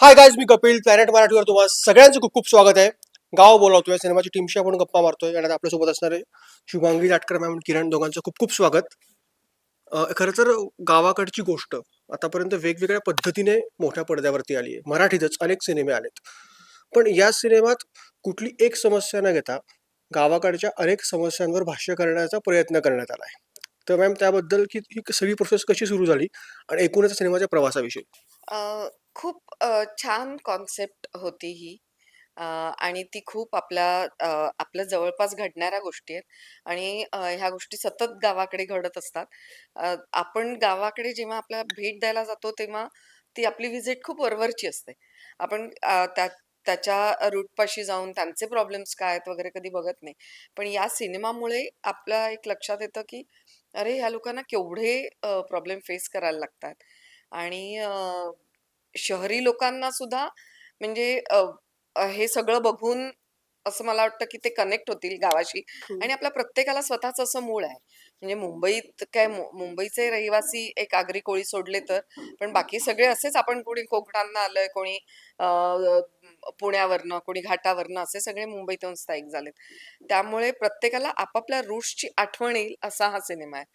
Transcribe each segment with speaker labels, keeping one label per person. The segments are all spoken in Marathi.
Speaker 1: हाय गाईज मी कपिल प्लॅनेट मराठीवर तुम्हाला सगळ्यांचं खूप खूप स्वागत आहे. गाव बोलावतोय सिनेमाची टीमशी आपण गप्पा मारतोय आणि आपल्यासोबत असणारे शुभांगी जाटकर मॅम किरण दोघांचं खूप खूप स्वागत. खरं तर गावाकडची गोष्ट आतापर्यंत वेगवेगळ्या पद्धतीने मोठ्या पडद्यावरती आली आहे मराठीतच अनेक सिनेमे आलेत. पण या सिनेमात कुठली एक समस्या न घेता गावाकडच्या अनेक समस्यांवर भाष्य करण्याचा प्रयत्न करण्यात आला आहे तर मॅम त्याबद्दल की ही सगळी प्रोसेस कशी सुरू झाली आणि एकूणच सिनेमाच्या प्रवासाविषयी?
Speaker 2: खूप अ, छान कॉन्सेप्ट होती ही. अ, आणि ती खूप आपल्या अ, आपल्या जवळपास घडणाऱ्या गोष्टी आहेत. आणि अ, ह्या गोष्टी सतत गावाकडे घडत असतात. अ, आपण गावाकडे जेव्हा आपल्याला भेट द्यायला जातो तेव्हा ती आपली व्हिजिट खूप वरवरची असते. आपण अ, त्या त्याच्या रूटपाशी जाऊन त्यांचे प्रॉब्लेम्स काय आहेत वगैरे कधी बघत नाही. पण या सिनेमामुळे आपल्या एक लक्षात येतं की अरे ह्या लोकांना केवढे प्रॉब्लेम फेस करायला लागतात. आणि अ, शहरी लोकांना सुद्धा म्हणजे हे सगळं बघून असं मला वाटतं की ते कनेक्ट होतील गावाशी. आणि आपल्या प्रत्येकाला स्वतःच असं मूळ आहे. म्हणजे मुंबईत काय मुंबईचे रहिवासी एक आगरी कोळी सोडले तर पण बाकी सगळे असेच आपण कोणी कोकणातनं आलोय कोणी पुण्यावरनं कोणी घाटावरनं असे सगळे मुंबईत येऊन स्थायिक झालेत. त्यामुळे प्रत्येकाला आपापल्या रूट्सची आठवण येईल असा हा सिनेमा आहे.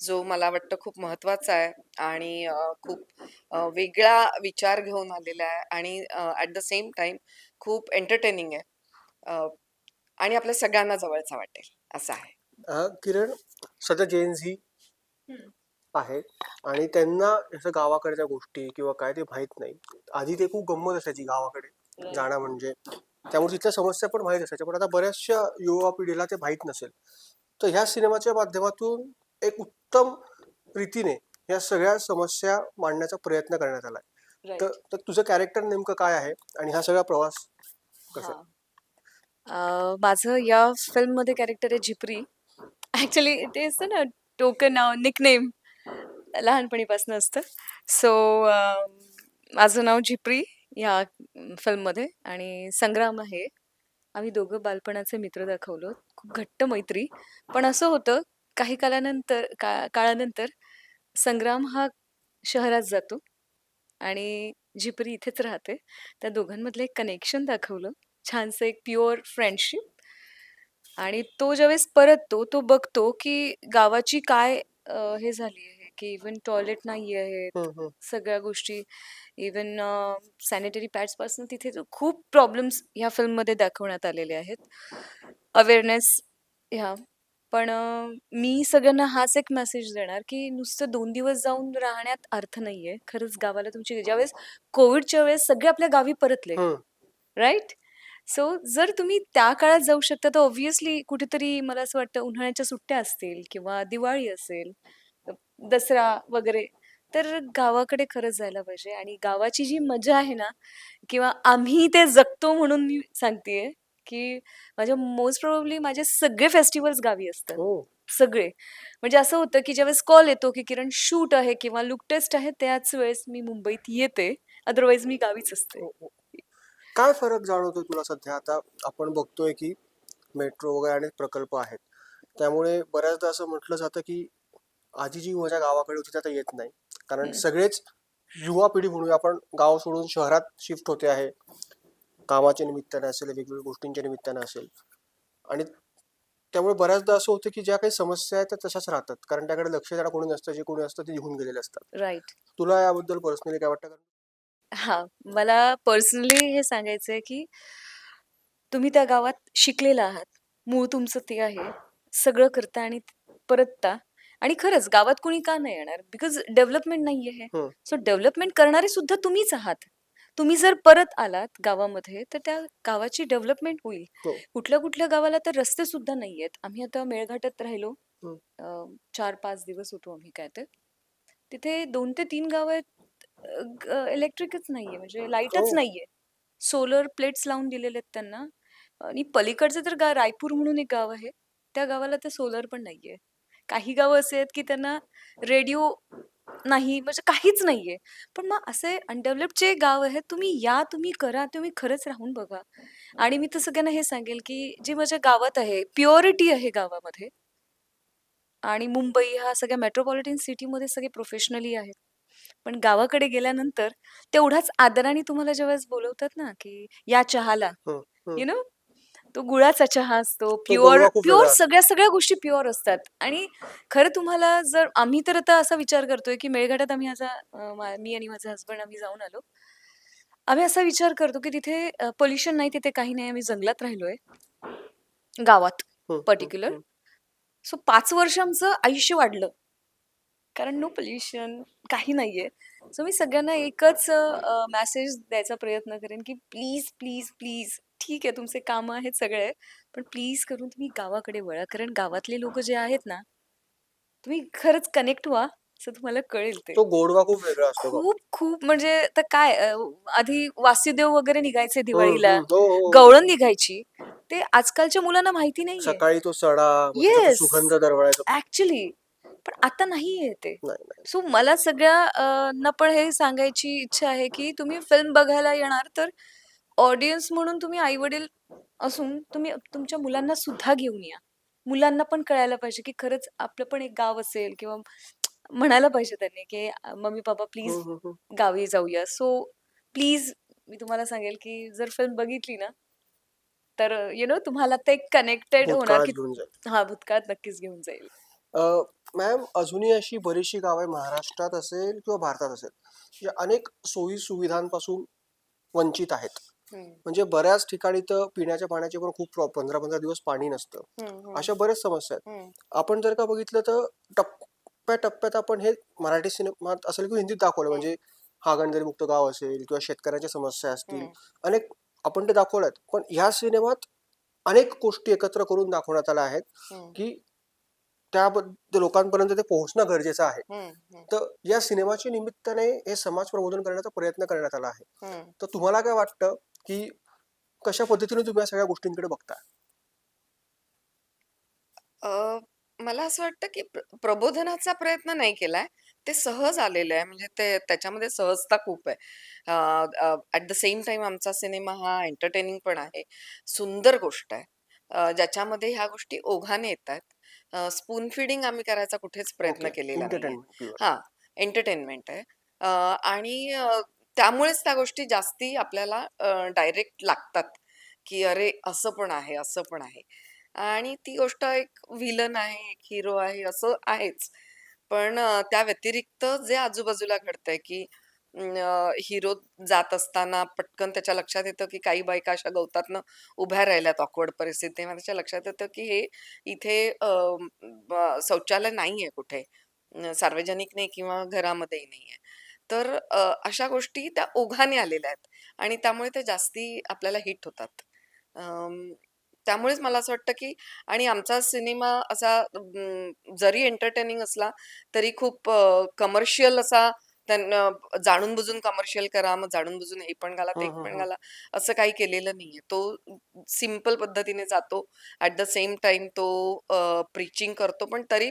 Speaker 2: जो मला वाटतं खूप महत्त्वाचा आहे आणि अ, खूप अ, वेगळा विचार घेऊन आलेला आहे आणि ऍट द सेम टाइम खूप एंटरटेनिंग आहे. अ, आणि आपल्या सगळ्यांना जवळचा वाटेल असं आहे.
Speaker 1: अ, किरण सध्या जेन झी आहे आणि त्यांना असं गावाकडच्या गोष्टी किंवा काय ते माहीत नाही. आधी ते खूप गंमत असायची गावाकडे जाणं म्हणजे. त्यामुळे तिथल्या समस्या पण माहीत असायच्या पण आता बऱ्याचशा युवा पिढीला ते माहीत नसेल. तर ह्या सिनेमाच्या माध्यमातून एक उत्तम रीतीने या सगळ्या समस्या मांडण्याचा प्रयत्न करण्यात आलाय. तर तुझं कॅरेक्टर नेमकं काय आहे आणि हा सगळा प्रवास कसा?
Speaker 3: माझं या फिल्ममध्ये कॅरेक्टर आहे झिपरी. ॲक्च्युली ते असतं ना टोकन नाव निकनेम लहानपणीपासून असतं. सो माझं नाव झिपरी या फिल्ममध्ये आणि संग्राम आहे. आम्ही दोघं बालपणाचे मित्र दाखवलो. खूप घट्ट मैत्री. पण असं होतं काही कालानंतर का काळानंतर संग्राम हा शहरात जातो आणि झिपरी इथेच राहते त्या दोघांमधलं एक कनेक्शन दाखवलं. छानसं एक प्युअर फ्रेंडशिप आणि तो ज्यावेळेस परततो तो बघतो की गावाची काय अ, हे झाली आहे की इवन टॉयलेट नाही आहेत
Speaker 1: हम्म.
Speaker 3: सगळ्या गोष्टी. इवन सॅनिटरी पॅड्सपासून तिथे खूप प्रॉब्लेम्स ह्या फिल्ममध्ये दाखवण्यात आलेले आहेत. अवेअरनेस ह्या पण अ, मी सगळ्यांना हाच एक मेसेज देणार की नुसतं दोन दिवस जाऊन राहण्यात अर्थ नाहीये. खरंच गावाला तुमची ज्यावेळेस कोविडच्या वेळेस सगळे आपल्या गावी परतले. राईट सो जर तुम्ही त्या काळात जाऊ शकता तर ऑब्व्हियसली कुठेतरी मला असं वाटतं उन्हाळ्याच्या सुट्ट्या असतील किंवा दिवाळी असेल अ, दसरा वगैरे तर गावाकडे खरंच जायला पाहिजे. आणि गावाची जी मजा आहे ना किंवा आम्ही ते जगतो म्हणून मी सांगतेय की माझ्या मोस्ट प्रोबेबली माझे सगळे फेस्टिवल्स गावी असतात.
Speaker 1: हो.
Speaker 3: सगळे. म्हणजे असं होतं की ज्यावेळेस कॉल येतो की किरण शूट आहे किंवा लुक टेस्ट आहे त्याच वेळेस मी मुंबईत येते. अदरवाईज मी गावीच असते.
Speaker 1: हो, हो. काय फरक जाणवतो तुला सध्या? आता आपण बघतोय की मेट्रो वगैरे अनेक प्रकल्प आहेत. त्यामुळे बऱ्याचदा असं म्हटलं जातं की आधी जी मजा गावाकडे होती ती आता येत नाही. कारण. सगळेच युवा पिढी म्हणूया आपण गाव सोडून शहरात शिफ्ट होते आहे. कामाच्या निमित्ताने असेल वेगवेगळ्या गोष्टींच्या निमित्ताने असेल. आणि त्यामुळे बऱ्याचदा असं होतं की ज्या काही समस्या आहेत त्या तशाच राहतात. कारण त्याकडे लक्ष द्यायला कोणी नसतं जे कोणी असतं ते निघून गेलेले असतात.
Speaker 3: राईट
Speaker 1: तुला याबद्दल पर्सनली काय वाटतं?
Speaker 3: हा मला पर्सनली हे सांगायचंय की तुम्ही त्या गावात शिकलेला आहात. मूळ तुमचं ते आहे. सगळं करता आणि परतता. आणि खरंच गावात कोणी का नाही येणार? बिकॉज डेव्हलपमेंट नाहीये. सो डेव्हलपमेंट करणारे सुद्धा तुम्हीच आहात. तुम्ही जर परत आलात गावामध्ये तर त्या गावाची डेव्हलपमेंट होईल.
Speaker 1: हो.
Speaker 3: कुठल्या कुठल्या गावाला तर रस्ते सुद्धा नाहीयेत. आम्ही आता मेळघाटात राहिलो. अं, चार पाच दिवस होतो आम्ही काय ते तिथे दोन ते तीन गाव आहेत इलेक्ट्रिकच नाहीये. म्हणजे लाईटच
Speaker 1: हो.
Speaker 3: नाहीये. सोलर प्लेट्स लावून दिलेले आहेत त्यांना. आणि पलीकडचं तर गा रायपूर म्हणून एक गाव आहे. त्या गावाला तर सोलर पण नाहीये. काही गावं असे आहेत की त्यांना रेडिओ नाही म्हणजे काहीच नाहीये. पण मग असे अनडेव्हलप जे गाव आहेत तुम्ही या तुम्ही करा तुम्ही खरंच राहून बघा. आणि मी तर सगळ्यांना हे सांगेल की जे माझ्या गावात आहे प्युरिटी आहे गावामध्ये. आणि मुंबई हा सगळ्या मेट्रोपॉलिटन सिटीमध्ये सगळे प्रोफेशनली आहेत. पण गावाकडे गेल्यानंतर तेवढाच आदराने तुम्हाला ज्यावेळेस बोलवतात ना की या चहाला
Speaker 1: हं, हं.
Speaker 3: यु नो तो गुळाचा चहा असतो प्युअर
Speaker 1: गोडवा खूप
Speaker 3: प्युअर
Speaker 1: वेगळा असतो.
Speaker 3: सगळ्या सगळ्या गोष्टी प्युअर असतात. आणि खरं तुम्हाला जर आम्ही तर आता असा विचार करतोय की मेळघाटात आम्ही असा अं, मा- मी आणि माझा हसबंड आम्ही जाऊन आलो. आम्ही असा विचार करतो की तिथे पोल्युशन नाही तिथे काही नाही आम्ही जंगलात राहिलोय. गावात पर्टिक्युलर. सो पाच वर्ष आमचं आयुष्य वाढलं. कारण नो पोल्युशन काही नाहीये. सो मी सगळ्यांना एकच मेसेज द्यायचा प्रयत्न करेन की प्लीज प्लीज प्लीज ठीक आहे तुमचे कामं आहेत सगळे पण प्लीज करून तुम्ही गावाकडे वळा. कारण गावातले लोक जे आहेत ना तुम्ही खरंच कनेक्ट व्हा असं तुम्हाला कळेल ते.
Speaker 1: तो गोडवा खूप वेगळा असतो.
Speaker 3: खूप खूप म्हणजे आता काय अं, आधी वासुदेव वगैरे निघायचे
Speaker 1: हं,
Speaker 3: दिवाळीला
Speaker 1: हं. हो, हो.
Speaker 3: गवळण निघायची. ते आजकालच्या मुलांना माहिती नाहीये.
Speaker 1: सकाळी तो सडा मग त्याचा सुगंध दरवळायचा.
Speaker 3: ऍक्च्युली पण आता नाहीये ते.
Speaker 1: नाही नाही.
Speaker 3: सो मला सगळ्यांना पण हे सांगायची इच्छा आहे की तुम्ही फिल्म बघायला येणार तर ऑडियन्स म्हणून तुम्ही आई वडील असून तुम्ही तुमच्या मुलांना सुद्धा घेऊन या. मुलांना पण कळायला पाहिजे की खरंच आपलं पण एक गाव असेल किंवा म्हणायला पाहिजे त्यांनी की "अ, मम्मी पप्पा प्लीज
Speaker 1: हं, हं, हं.
Speaker 3: गावी जाऊया. सो प्लीज मी तुम्हाला सांगेल की जर फिल्म बघितली ना तर यु नो तुम्हाला ते कनेक्टेड होणार
Speaker 1: भूतकाळात
Speaker 3: की
Speaker 1: घेऊन
Speaker 3: हा भूतकाळात नक्कीच घेऊन जाईल.
Speaker 1: अ, मॅम अजूनही अशी बरीचशी गावं आहे महाराष्ट्रात असेल किंवा भारतात असेल जी अनेक सोयी सुविधांपासून वंचित आहेत. म्हणजे बऱ्याच ठिकाणी तर पिण्याच्या पाण्याचे पण खूप पंधरा पंधरा दिवस पाणी नसतं. अशा बऱ्याच समस्या आहेत. आपण जर का बघितलं तर टप्प्या टप्प्यात आपण हे मराठी सिनेमात असेल किंवा हिंदीत दाखवलं म्हणजे हागणदारी मुक्त गाव असेल किंवा शेतकऱ्यांच्या समस्या असतील. अनेक आपण ते दाखवल्यात. पण ह्या सिनेमात अनेक गोष्टी एकत्र करून दाखवण्यात आल्या आहेत की त्याबद्दल लोकांपर्यंत ते पोहोचणं गरजेचं आहे. तर या सिनेमाच्या निमित्ताने हे समाज प्रबोधन करण्याचा प्रयत्न करण्यात आला आहे. तर तुम्हाला काय वाटतं? की कशा पद्धतीने तुम्ही या सगळ्या गोष्टींकडे बघता?
Speaker 2: अ, मला असं वाटतं की प्र- प्रबोधनाचा प्रयत्न नाही केलाय. ते सहज आलेलं आहे. म्हणजे ते त्याच्यामध्ये सहजता खूप आहे. ऍट द सेम टाइम आमचा सिनेमा हा एंटरटेनिंग पण आहे. सुंदर गोष्ट आहे. अ, ज्याच्यामध्ये ह्या गोष्टी ओघाने येत आहेत स्पून फिडिंग आम्ही करायचा कुठेच प्रयत्न
Speaker 1: ओके.
Speaker 2: केलेला
Speaker 1: एंटरटेनमेंट
Speaker 2: हा. एंटरटेनमेंट आहे. अ, आणि त्यामुळेच त्या गोष्टी जास्ती आपल्याला डायरेक्ट लागतात की अरे असं पण आहे असं पण आहे. आणि ती गोष्ट एक विलन आहे एक हिरो आहे असं आहेच. पण अ, त्या व्यतिरिक्त जे आजूबाजूला घडतंय की हिरो जात असताना पटकन त्याच्या लक्षात येतं की काही बायका अशा गवतातनं उभ्या राहिल्यात ऑकवर्ड परिस्थितीमध्ये त्याच्या लक्षात येतं की हे इथे अ, नाही शौचालय नाहीये कुठे. अ, सार्वजनिक नाही किंवा घरामध्येही नाहीये. तर अ, अशा गोष्टी त्या ओघाने आलेल्या आहेत आणि त्यामुळे ते जास्ती आपल्याला हिट होतात. त्यामुळेच मला असं वाटतं की आणि आमचा सिनेमा असा जरी एंटरटेनिंग असला तरी खूप कमर्शियल असा त्यांना जाणून बुजून कमर्शियल करा मग जाणून बुजून हे पण घाला ते
Speaker 1: हं, हं,
Speaker 2: पण
Speaker 1: हं.
Speaker 2: घाला असं काही केलेलं नाहीये. तो सिंपल पद्धतीने जातो. ऍट द सेम टाइम तो प्रीचिंग करतो पण तरी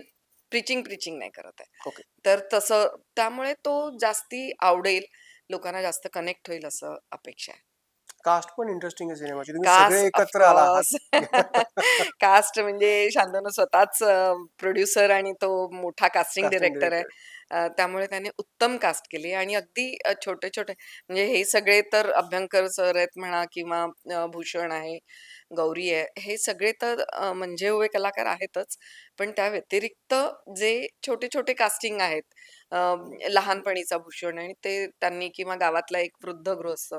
Speaker 2: प्रीचिंग प्रीचिंग नाही करत आहे.
Speaker 1: ओके.
Speaker 2: तर तसं त्यामुळे तो जास्ती आवडेल लोकांना जास्त कनेक्ट होईल असं अपेक्षा आहे.
Speaker 1: कास्ट पण इंटरेस्टिंग आहे सिनेमाची. तुम्ही सगळे
Speaker 2: कास्ट
Speaker 1: एकत्र आला आहात.
Speaker 2: कास्ट म्हणजे शांतनु स्वतःच प्रोड्युसर आणि तो मोठा कास्टिंग डिरेक्टर आहे. त्यामुळे त्याने उत्तम कास्ट केली आणि अगदी छोटे छोटे म्हणजे हे सगळे तर अभ्यंकर सर आहेत म्हणा किंवा भूषण आहे. गौरी आहे. हे सगळे तर अ, म्हणजे उभे कलाकार आहेतच. पण त्या व्यतिरिक्त जे छोटे छोटे कास्टिंग आहेत अ, लहानपणीचा भूषण आणि ते त्यांनी किंवा गावातला एक वृद्ध गृहस्थ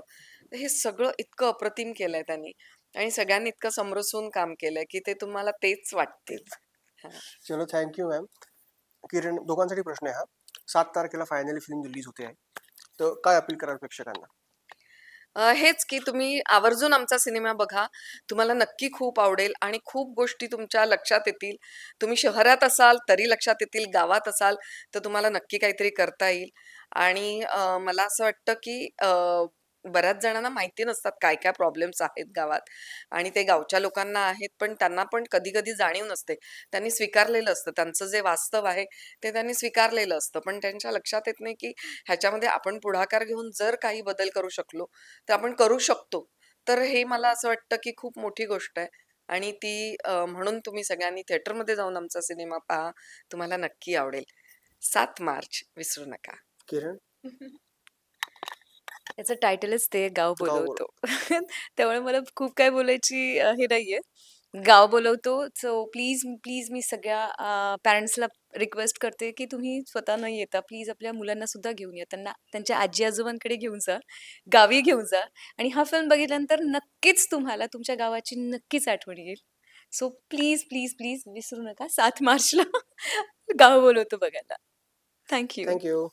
Speaker 2: हे सगळं इतकं अप्रतिम केलंय त्यांनी. आणि सगळ्यांनी इतकं समरसून काम केलंय की ते तुम्हाला तेच वाटतील. हा.
Speaker 1: चलो थँक्यू मॅम किरण दोघांसाठी प्रश्न आहे हा. सात तारखेला फायनली फिल्म रिलीज होते आहे. तर काय अपील कराल प्रेक्षकांना?
Speaker 2: अ, हेच की तुम्ही आवर्जून आमचा सिनेमा बघा. तुम्हाला नक्की खूप आवडेल आणि खूप गोष्टी तुमच्या लक्षात येतील. तुम्ही शहरात असाल तरी लक्षात येतील गावात असाल तर तुम्हाला नक्की काहीतरी करता येईल. आणि अ, मला असं वाटतं की अ, बऱ्याच जणांना माहिती नसतात काय काय प्रॉब्लेम्स आहेत गावात. आणि ते गावच्या लोकांना आहेत पण त्यांना पण कधी कधी जाणीव नसते. त्यांनी स्वीकारलेलं असतं. त्यांचं जे वास्तव आहे ते त्यांनी स्वीकारलेलं असतं. पण त्यांच्या लक्षात येत नाही की ह्याच्यामध्ये आपण पुढाकार घेऊन जर काही बदल करू शकलो तर आपण करू शकतो. तर हे मला असं वाटतं की खूप मोठी गोष्ट आहे. आणि ती अ, म्हणून तुम्ही सगळ्यांनी थिएटरमध्ये जाऊन आमचा सिनेमा पहा. तुम्हाला नक्की आवडेल. सात मार्च विसरू नका.
Speaker 1: किरण?
Speaker 3: त्याचं टायटलच ते गाव
Speaker 1: गाव
Speaker 3: बोलवतो. त्यामुळे मला खूप काय बोलायची अ, हे नाहीये. गाव बोलवतो. सो प्लीज प्लीज मी सगळ्या पॅरेंट्सला रिक्वेस्ट करते की तुम्ही स्वतः न येता प्लीज आपल्या मुलांना सुद्धा घेऊन या. त्यांना त्यांच्या आजी आजोबांकडे घेऊन जा. गावी घेऊन जा. आणि हा फिल्म बघितल्यानंतर नक्कीच तुम्हाला तुमच्या गावाची नक्कीच आठवण येईल. सो प्लीज प्लीज प्लीज विसरू नका. सात मार्चला गाव बोलवतो बघायला. Thank you
Speaker 1: thank you